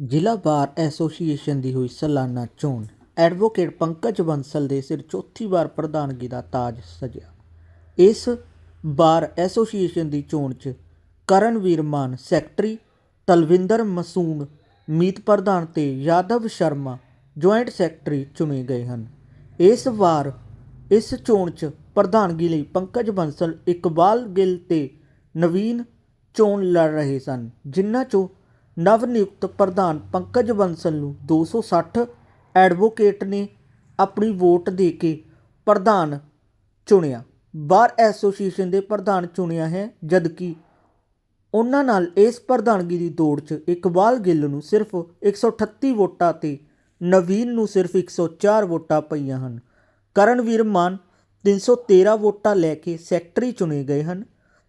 ਜ਼ਿਲ੍ਹਾ bar association ਦੀ ਹੋਈ ਸਾਲਾਨਾ ਚੋਣ। ਐਡਵੋਕੇਟ ਪੰਕਜ ਬੰਸਲ ਦੇ ਸਿਰ ਚੌਥੀ ਵਾਰ ਪ੍ਰਧਾਨਗੀ ਦਾ ਤਾਜ ਸਜਿਆ। ਇਸ ਬਾਰ ਐਸੋਸੀਏਸ਼ਨ ਦੀ ਚੋਣ 'ਚ ਕਰਨਵੀਰ ਮਾਨ ਸੈਕਟਰੀ, ਤਲਵਿੰਦਰ ਮਸੂਨ ਮੀਤ ਪ੍ਰਧਾਨ ਤੇ ਯਾਦਵ ਸ਼ਰਮਾ ਜੁਆਇੰਟ ਸੈਕਟਰੀ ਚੁਣੇ ਗਏ ਹਨ। ਇਸ ਵਾਰ ਇਸ ਚੋਣ 'ਚ ਪ੍ਰਧਾਨਗੀ ਲਈ ਪੰਕਜ ਬੰਸਲ ਇਕਬਾਲ ਗਿੱਲ ਤੇ ਨਵੀਨ ਚੋਣ ਲੜ ਰਹੇ ਸਨ, ਜਿਨ੍ਹਾਂ 'ਚੋਂ ਨਵ ਨਿਯੁਕਤ ਪ੍ਰਧਾਨ ਪੰਕਜ ਬੰਸਲ ਨੂੰ 260 ਐਡਵੋਕੇਟ ਨੇ ਆਪਣੀ ਵੋਟ ਦੇ ਕੇ ਪ੍ਰਧਾਨ ਚੁਣਿਆ। ਬਾਰ ਐਸੋਸੀਏਸ਼ਨ ਦੇ ਪ੍ਰਧਾਨ ਚੁਣਿਆ ਹੈ, ਜਦਕਿ ਉਹਨਾਂ ਨਾਲ ਇਸ ਪ੍ਰਧਾਨਗੀ ਦੀ ਦੌੜ 'ਚ ਇਕਬਾਲ ਗਿੱਲ ਨੂੰ ਸਿਰਫ 138 ਵੋਟਾਂ ਤੇ ਨਵੀਨ ਨੂੰ ਸਿਰਫ 104 ਵੋਟਾਂ ਪਈਆਂ ਹਨ। ਕਰਨਵੀਰ ਮਾਨ 313 ਵੋਟਾਂ ਲੈ ਕੇ ਸੈਕਟਰੀ ਚੁਣੇ ਗਏ ਹਨ,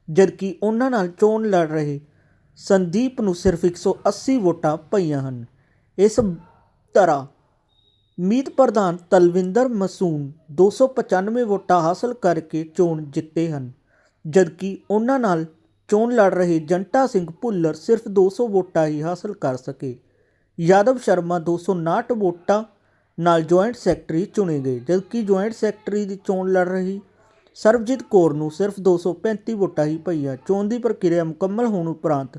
ਜਦਕਿ ਉਹਨਾਂ ਨਾਲ ਚੋਣ ਲੜ ਰਹੇ ਸੰਦੀਪ ਨੂੰ ਸਿਰਫ 180 ਵੋਟਾਂ ਪਈਆਂ ਹਨ। ਇਸ ਤਰ੍ਹਾਂ ਮੀਤ ਪ੍ਰਧਾਨ ਤਲਵਿੰਦਰ ਮਸੂਨ 295 ਵੋਟਾਂ ਹਾਸਲ ਕਰਕੇ ਚੋਣ ਜਿੱਤੇ ਹਨ, ਜਦਕਿ ਉਹਨਾਂ ਨਾਲ ਚੋਣ ਲੜ ਰਹੇ ਜੰਟਾ ਸਿੰਘ ਭੁੱਲਰ ਸਿਰਫ 200 ਵੋਟਾਂ ਹੀ ਹਾਸਲ ਕਰ ਸਕੇ। ਯਾਦਵ ਸ਼ਰਮਾ 259 ਵੋਟਾਂ ਨਾਲ ਜੁਆਇੰਟ ਸੈਕਟਰੀ ਚੁਣੇ ਗਏ, ਜਦਕਿ ਜੁਆਇੰਟ ਸੈਕਟਰੀ ਦੀ ਚੋਣ ਲੜ ਰਹੀ ਸਰਬਜੀਤ ਕੌਰ ਨੂੰ ਸਿਰਫ 235 ਵੋਟਾਂ ਹੀ ਪਈਆਂ। ਚੋਣ ਦੀ ਪ੍ਰਕਿਰਿਆ ਮੁਕੰਮਲ ਹੋਣ ਉਪਰੰਤ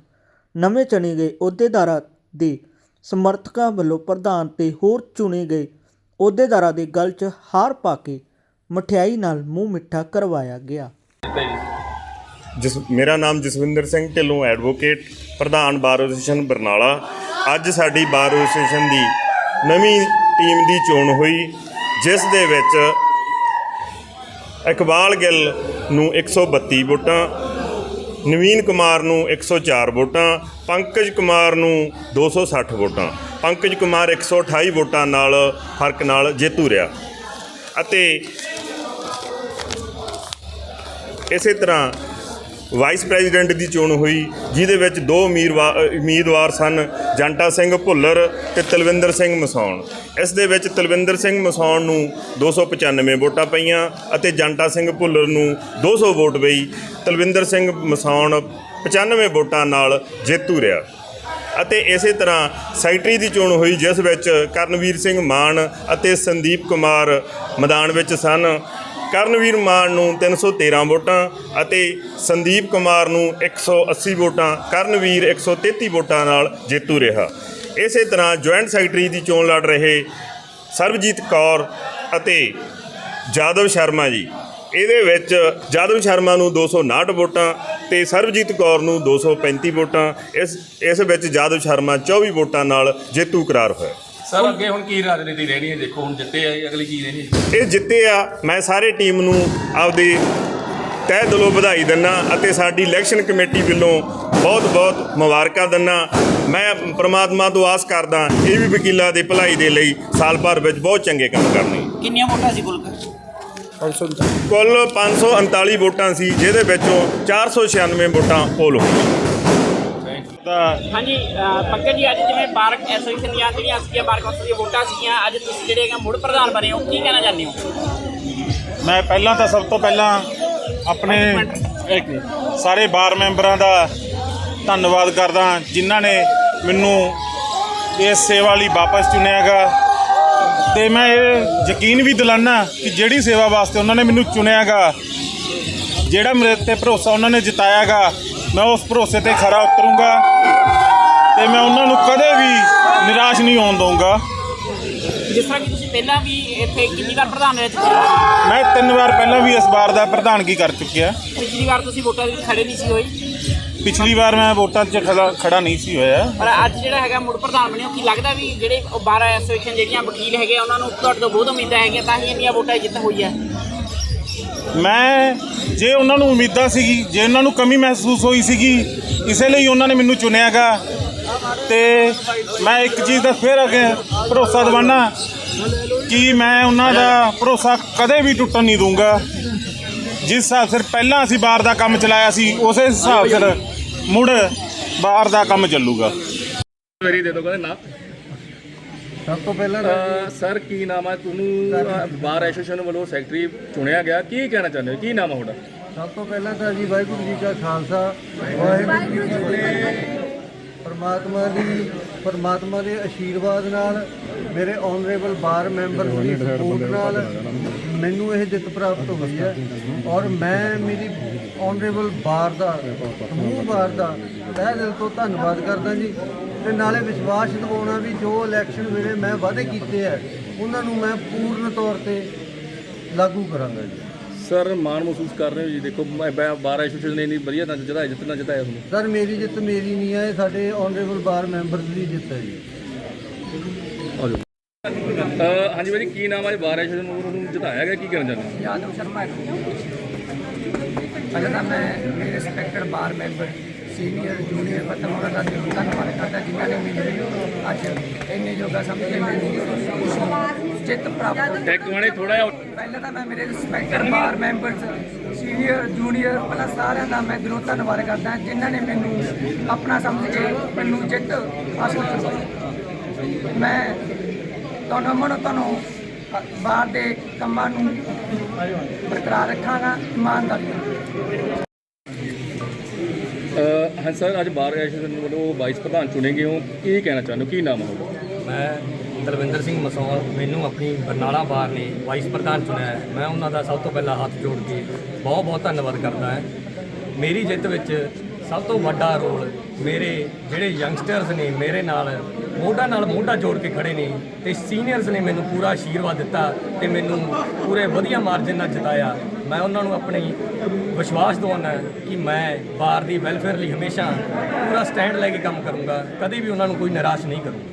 ਨਵੇਂ ਚੁਣੇ ਗਏ ਅਹੁਦੇਦਾਰਾਂ ਦੇ ਸਮਰਥਕਾਂ ਵੱਲੋਂ ਪ੍ਰਧਾਨ ਤੇ ਹੋਰ ਚੁਣੇ ਗਏ ਅਹੁਦੇਦਾਰਾਂ ਦੇ ਗਲ 'ਚ ਹਾਰ ਪਾ ਕੇ ਮਠਿਆਈ ਨਾਲ ਮੂੰਹ ਮਿੱਠਾ ਕਰਵਾਇਆ ਗਿਆ। ਜਿਸ, ਮੇਰਾ ਨਾਮ ਜਸਵਿੰਦਰ ਸਿੰਘ ਢਿੱਲੋਂ ਐਡਵੋਕੇਟ, ਪ੍ਰਧਾਨ ਬਾਰ ਐਸੋਸੀਏਸ਼ਨ ਬਰਨਾਲਾ। ਅੱਜ ਸਾਡੀ ਬਾਰ ਐਸੋਸੀਏਸ਼ਨ ਦੀ ਨਵੀਂ ਟੀਮ ਦੀ ਚੋਣ ਹੋਈ, ਜਿਸ ਦੇ ਵਿੱਚ ਇਕਬਾਲ ਗਿੱਲ ਨੂੰ 132 ਵੋਟਾਂ ਨਵੀਨ ਕੁਮਾਰ ਨੂੰ 104 ਵੋਟਾਂ ਪੰਕਜ ਕੁਮਾਰ ਨੂੰ 260 ਵੋਟਾਂ। ਪੰਕਜ ਕੁਮਾਰ 128 ਵੋਟਾਂ ਨਾਲ ਫ਼ਰਕ ਨਾਲ ਜੇਤੂ ਰਿਹਾ। ਅਤੇ ਇਸੇ ਤਰ੍ਹਾਂ ਵਾਈਸ ਪ੍ਰੈਜ਼ੀਡੈਂਟ ਦੀ ਚੋਣ ਹੋਈ ਜਿਹਦੇ ਵਿੱਚ ਦੋ ਉਮੀਦਵਾ- ਅ, ਉਮੀਦਵਾਰ ਸਨ ਜੰਟਾ ਸਿੰਘ ਭੁੱਲਰ ਤੇ ਤਲਵਿੰਦਰ ਸਿੰਘ ਮਸੌਣ। ਇਸ ਦੇ ਵਿੱਚ ਤਲਵਿੰਦਰ ਸਿੰਘ ਮਸੌਣ ਨੂੰ 295 ਵੋਟਾਂ ਪਈਆਂ ਅਤੇ ਜੰਟਾ ਸਿੰਘ ਭੁੱਲਰ ਨੂੰ 200 ਵੋਟ ਪਈ। ਤਲਵਿੰਦਰ ਸਿੰਘ ਮਸੌਣ 95 ਵੋਟਾਂ ਨਾਲ ਜੇਤੂ ਰਿਹਾ। ਅਤੇ ਇਸੇ ਤਰ੍ਹਾਂ ਸੈਕਟਰੀ ਦੀ ਚੋਣ ਹੋਈ, ਜਿਸ ਵਿੱਚ ਕਰਨਵੀਰ ਸਿੰਘ ਮਾਨ ਅਤੇ ਸੰਦੀਪ ਕੁਮਾਰ ਮੈਦਾਨ ਵਿੱਚ ਸਨ। ਕਰਨਵੀਰ ਮਾਨ ਨੂੰ 313 ਵੋਟਾਂ ਅਤੇ ਸੰਦੀਪ ਕੁਮਾਰ ਨੂੰ 180 ਵੋਟਾਂ, ਕਰਨਵੀਰ 133 ਵੋਟਾਂ ਨਾਲ ਜੇਤੂ ਰਿਹਾ। ਇਸੇ ਤਰ੍ਹਾਂ ਜੁਆਇੰਟ ਸੈਕਟਰੀ ਦੀ ਚੋਣ ਲੜ ਰਹੇ ਸਰਬਜੀਤ ਕੌਰ ਅਤੇ ਜਾਦਵ ਸ਼ਰਮਾ ਜੀ। ਇਹਦੇ ਵਿੱਚ ਜਾਦਵ ਸ਼ਰਮਾ ਨੂੰ 259 ਵੋਟਾਂ ਤੇ ਸਰਬਜੀਤ ਕੌਰ ਨੂੰ 235 ਵੋਟਾਂ। ਇਸ ਇਸ ਵਿੱਚ ਜਾਦਵ ਸ਼ਰਮਾ 24 ਵੋਟਾਂ ਨਾਲ ਜੇਤੂ ਕਰਾਰ ਹੋਇਆ। ਸਰ ਅੱਗੇ ਹੁਣ ਕੀ ਰਾਜਨੀਤੀ ਰਹਿਣੀ ਹੈ? ਦੇਖੋ ਹੁਣ ਜਿੱਤੇ ਆ ਅਗਲੀ ਕੀ ਰਹਿਣੀ ਹੈ? ਇਹ ਜਿੱਤੇ ਆ ਮੈਂ ਸਾਰੇ ਟੀਮ ਨੂੰ ਆਪਦੀ ਤਹਿ ਦਿਲੋਂ ਵਧਾਈ ਦਿੰਦਾ ਅਤੇ ਸਾਡੀ ਇਲੈਕਸ਼ਨ ਕਮੇਟੀ ਵੱਲੋਂ ਬਹੁਤ ਬਹੁਤ ਮੁਬਾਰਕਾਂ ਦਿੰਦਾ ਮੈਂ ਪ੍ਰਮਾਤਮਾ ਤੋਂ ਆਸ ਕਰਦਾ ਇਹ ਵੀ ਵਕੀਲਾਂ ਦੇ ਭਲਾਈ ਦੇ ਲਈ ਸਾਲ ਭਰ ਵਿੱਚ ਬਹੁਤ ਚੰਗੇ ਕੰਮ ਕਰਨੇ। ਕਿੰਨੀਆਂ ਵੋਟਾਂ ਸੀ ਕੁੱਲ? ਕੁੱਲ 539 ਵੋਟਾਂ ਸੀ ਜਿਹਦੇ ਵਿੱਚੋਂ 496 ਵੋਟਾਂ ਪੋਲ ਹੋਈਆਂ। ਹਾਂਜੀ ਪੰਕਜ ਜੀ ਅੱਜ ਜਿਵੇਂ ਬਾਰਕ ਐਸੋਸੀਏਸ਼ਨ ਦੀਆਂ ਜਿਹੜੀਆਂ ਸੀਗੀਆਂ ਬਾਰਕ ਕੌਂਸਲ ਦੀਆਂ ਵੋਟਾਂ ਸੀਗੀਆਂ ਅੱਜ ਤੁਸੀਂ ਜਿਹੜੇ ਹੈਗੇ ਮੁੜ ਪ੍ਰਧਾਨ ਬਣੇ ਹੋ ਕੀ ਕਹਿਣਾ ਚਾਹੁੰਦੇ ਹੋ? ਮੈਂ ਪਹਿਲਾਂ ਤਾਂ ਸਭ ਤੋਂ ਪਹਿਲਾਂ ਆਪਣੇ ਸਾਰੇ ਬਾਰ ਮੈਂਬਰਾਂ ਦਾ ਧੰਨਵਾਦ ਕਰਦਾ ਜਿਨ੍ਹਾਂ ਨੇ ਮੈਨੂੰ ਇਸ ਸੇਵਾ ਲਈ ਵਾਪਸ ਚੁਣਿਆਗਾ ਤੇ ਮੈਂ ਇਹ ਯਕੀਨ ਵੀ ਦਿਲਾਨਾ ਕਿ ਜਿਹੜੀ ਸੇਵਾ ਵਾਸਤੇ ਉਹਨਾਂ ਨੇ ਮੈਨੂੰ ਚੁਣਿਆਗਾ ਜਿਹੜਾ ਮੇਰੇ ਤੇ ਭਰੋਸਾ ਉਹਨਾਂ ਨੇ ਜਿਤਾਇਆਗਾ ਮੈਂ ਉਸ ਭਰੋਸੇ ਤੇ ਖਰਾ ਉਤਰੂੰਗਾ ਤੇ ਮੈਂ ਉਹਨਾਂ ਨੂੰ ਕਦੇ ਵੀ ਨਿਰਾਸ਼ ਨਹੀਂ ਹੋਣ ਦਊਂਗਾ। ਜਿਸ ਤਰ੍ਹਾਂ ਕਿ ਤੁਸੀਂ ਪਹਿਲਾਂ ਵੀ ਇੱਥੇ ਕਿੰਨੀ ਵਾਰ ਪ੍ਰਧਾਨ ਰਹੇ ਸੀ ਮੈਂ ਤਿੰਨ ਵਾਰ ਪਹਿਲਾਂ ਵੀ ਇਸ ਵਾਰ ਦਾ ਪ੍ਰਧਾਨਗੀ ਕਰ ਚੁੱਕਿਆ ਪਿਛਲੀ ਵਾਰ ਤੁਸੀਂ ਵੋਟਾਂ ਦੇ ਵਿੱਚ ਖੜੇ ਨਹੀਂ ਸੀ ਹੋਏ। ਪਿਛਲੀ ਵਾਰ ਮੈਂ ਵੋਟਾਂ 'ਚ ਖੜਾ ਖੜਾ ਨਹੀਂ ਸੀ ਹੋਇਆ। ਪਰ ਅੱਜ ਜਿਹੜਾ ਹੈਗਾ ਮੁੜ ਪ੍ਰਧਾਨ ਬਣੇ ਹੋ ਕੀ ਲੱਗਦਾ ਵੀ ਜਿਹੜੇ ਉਹ 12 ਐਸੋਸੀਏਸ਼ਨ ਜਿਹੜੀਆਂ ਵਕੀਲ ਹੈਗੇ ਆ, ਉਹਨਾਂ ਨੂੰ ਤੁਹਾਡੇ ਤੋਂ ਬਹੁਤ ਉਮੀਦਾਂ ਹੈਗੀਆਂ ਤਾਂ ਹੀ ਇੰਨੀਆਂ ਵੋਟਾਂ ਜਿੱਤ ਹੋਈ ਹੈ? ਮੈਂ ਜੇ ਉਹਨਾਂ ਨੂੰ ਉਮੀਦਾਂ ਸੀਗੀ ਜੇ ਉਹਨਾਂ ਨੂੰ ਕਮੀ ਮਹਿਸੂਸ ਹੋਈ ਸੀਗੀ ਇਸੇ ਲਈ ਉਹਨਾਂ ਨੇ ਮੈਨੂੰ ਚੁਣਿਆਗਾ। ਤੇ ਮੈਂ ਇੱਕ ਚੀਜ਼ ਦਾ ਫਿਰ ਅੱਗੇ ਭਰੋਸਾ ਦਿਵਾਨਾ। ਕਿ ਮੈਂ ਉਹਨਾਂ ਦਾ ਭਰੋਸਾ ਕਦੇ ਵੀ ਟੁੱਟਣ ਨਹੀਂ ਦੂੰਗਾ ਜਿਸ ਹਿਸਾਬ ਸਿਰ ਪਹਿਲਾਂ ਅਸੀਂ ਬਾਹਰ ਦਾ ਕੰਮ ਚਲਾਇਆ ਸੀ ਉਸੇ ਹਿਸਾਬ ਸਿਰ ਮੁੜ ਬਾਹਰ ਦਾ ਕੰਮ ਚੱਲੂਗਾ। ਮੇਰੀ ਦੇ ਦੋ ਕਹਿੰਦੇ ਨਾ। ਸਭ ਤੋਂ ਪਹਿਲਾਂ ਸਰ ਕੀ ਨਾਮ ਹੈ ਤੁਹਾਨੂੰ ਬਾਰ ਐਸੋਸੀਏਸ਼ਨ ਵੱਲੋਂ ਸੈਕਟਰੀ ਚੁਣਿਆ ਗਿਆ। ਕੀ ਕਹਿਣਾ ਚਾਹੁੰਦੇ ਹੋ? ਕੀ ਨਾਮ ਹੈ ਤੁਹਾਡਾ? ਸਭ ਤੋਂ ਪਹਿਲਾਂ ਤਾਂ ਜੀ ਵਾਹਿਗੁਰੂ ਜੀ ਕਾ ਖਾਲਸਾ। ਵਾਹਿਗੁਰੂ ਜੀ ਕੀ ਫਤਿਹ। ਪਰਮਾਤਮਾ ਦੀ ਪਰਮਾਤਮਾ ਦੇ ਆਸ਼ੀਰਵਾਦ ਨਾਲ ਮੇਰੇ ਆਨਰੇਬਲ ਬਾਰ ਮੈਂਬਰ ਦੀ ਸਪੋਰਟ ਨਾਲ ਮੈਨੂੰ ਇਹ ਜਿੱਤ ਪ੍ਰਾਪਤ ਹੋਈ ਹੈ ਔਰ ਮੈਂ ਮੇਰੀ ਆਨਰੇਬਲ ਬਾਰ ਦਾ ਸਮੂਹ ਬਾਰ ਦਾ ਤਹਿ ਦਿਲ ਤੋਂ ਧੰਨਵਾਦ ਕਰਦਾ ਜੀ ਤੇ ਨਾਲੇ ਵਿਸ਼ਵਾਸ ਦਿਵਾਉਣਾ ਵੀ ਜੋ ਇਲੈਕਸ਼ਨ ਵੇਲੇ ਮੈਂ ਵਾਅਦੇ ਕੀਤੇ ਹੈ ਉਹਨਾਂ ਨੂੰ ਮੈਂ ਪੂਰਨ ਤੌਰ ਤੇ ਲਾਗੂ ਕਰਾਂਗਾ ਜੀ। ਸਰ ਮਾਣ ਮਹਿਸੂਸ ਕਰ ਰਹੇ ਹੋ ਜੀ ਦੇਖੋ ਮੈਂ ਬ- ਬਾਰ ਐਸੋਸੀਏਸ਼ਨ ਨੇ ਇੰਨੀ ਵਧੀਆ ਨਾ ਜਿਤਾਇਆ ਜਿੱਤਣਾ ਜਿਤਾਇਆ ਤੁਹਾਨੂੰ। ਸਰ ਮੇਰੀ ਜਿੱਤ ਮੇਰੀ ਨਹੀਂ ਹੈ ਇਹ ਸਾਡੇ ਆਨਰੇਬਲ ਬਾਰ ਮੈਂਬਰਸ ਦੀ ਜਿੱਤ ਹੈ ਜੀ। ਅਹ ਹਾਂਜੀ ਭਾਜੀ ਕੀ ਨਾਮ ਹੈ ਬਾਰ ਐਸੋਸੀਏਸ਼ਨ ਨੂੰ ਜਿਤਾਇਆ ਗਿਆ ਕੀ ਬਾਰ ਮੈਂਬਰ ਸੀਨੀਅਰ ਜੂਨੀਅਰ ਪਤਨ ਉਹਨਾਂ ਦਾ ਦਿਲੋਂ ਧੰਨਵਾਦ ਕਰਦਾ ਜਿਨ੍ਹਾਂ ਨੇ ਮੈਨੂੰ ਅੱਜ ਇੰਨੇ ਜੋਗਾ ਸਮਝ ਕੇ ਮੈਨੂੰ ਜਿੱਤ ਪ੍ਰਾਪਤ ਇੱਕ ਵਾਣੇ ਥੋੜਾ ਜਿਹਾ ਪਹਿਲਾਂ ਤਾਂ ਮੈਂ ਮੇਰੇ respected bar members senior junior ਪਹਿਲਾਂ ਸਾਰਿਆਂ ਦਾ ਮੈਂ ਦਿਲੋਂ ਧੰਨਵਾਦ ਕਰਦਾ ਜਿਨ੍ਹਾਂ ਨੇ ਮੈਨੂੰ ਆਪਣਾ ਸਮਝ ਕੇ ਮੈਨੂੰ ਜਿੱਤ ਹਾਸਲ ਕਰਵਾਈ। ਮੈਂ ਤੁਹਾਨੂੰ ਮਨ ਤੁਹਾਨੂੰ ਬਾਹਰ ਦੇ ਕੰਮਾਂ ਨੂੰ ਬਰਕਰਾਰ ਰੱਖਾਂਗਾ ਇਮਾਨਦਾਰੀ ਨਾਲ। ਹਾਂ ਸਰ ਅੱਜ ਬਾਰ ਐਸੋਸੀਏਸ਼ਨ ਵੱਲੋਂ ਵਾਈਸ ਪ੍ਰਧਾਨ ਚੁਣੇ ਗਏ ਹੋ। ਕੀ ਕਹਿਣਾ ਚਾਹੁੰਦੇ ਹੋ? ਕੀ ਨਾਮ ਹੈ ਮੈਂ ਦਲਵਿੰਦਰ ਸਿੰਘ ਮਸੌਲ ਮੈਨੂੰ ਆਪਣੀ ਬਰਨਾਲਾ ਬਾਰ ਨੇ ਵਾਈਸ ਪ੍ਰਧਾਨ ਚੁਣਿਆ ਹੈ। ਮੈਂ ਉਹਨਾਂ ਦਾ ਸਭ ਤੋਂ ਪਹਿਲਾਂ ਹੱਥ ਜੋੜ ਕੇ ਬਹੁਤ ਬਹੁਤ ਧੰਨਵਾਦ ਕਰਦਾ ਹਾਂ। ਮੇਰੀ ਜਿੱਤ ਵਿੱਚ ਸਭ ਤੋਂ ਵੱਡਾ ਰੋਲ ਮੇਰੇ ਜਿਹੜੇ ਯੰਗਸਟਰਸ ਨੇ, ਮੇਰੇ ਨਾਲ ਮੋਢਾ ਨਾਲ ਮੋਢਾ ਜੋੜ ਕੇ ਖੜੇ ਨੇ ਤੇ ਸੀਨੀਅਰਸ ਨੇ ਮੈਨੂੰ ਪੂਰਾ ਆਸ਼ੀਰਵਾਦ ਦਿੱਤਾ ਤੇ ਮੈਨੂੰ ਪੂਰੇ ਵਧੀਆ ਮਾਰਜਨ ਨਾਲ ਜਿਤਾਇਆ। ਮੈਂ ਉਹਨਾਂ ਨੂੰ ਆਪਣੀ ਵਿਸ਼ਵਾਸ ਦਿਵਾਉਣਾ ਕਿ ਮੈਂ ਬਾਰ ਦੀ ਵੈਲਫੇਅਰ ਲਈ ਹਮੇਸ਼ਾ ਪੂਰਾ ਸਟੈਂਡ ਲੈ ਕੇ ਕੰਮ ਕਰੂੰਗਾ। ਕਦੇ ਵੀ ਉਹਨਾਂ ਨੂੰ ਕੋਈ ਨਿਰਾਸ਼ ਨਹੀਂ ਕਰੂੰਗਾ।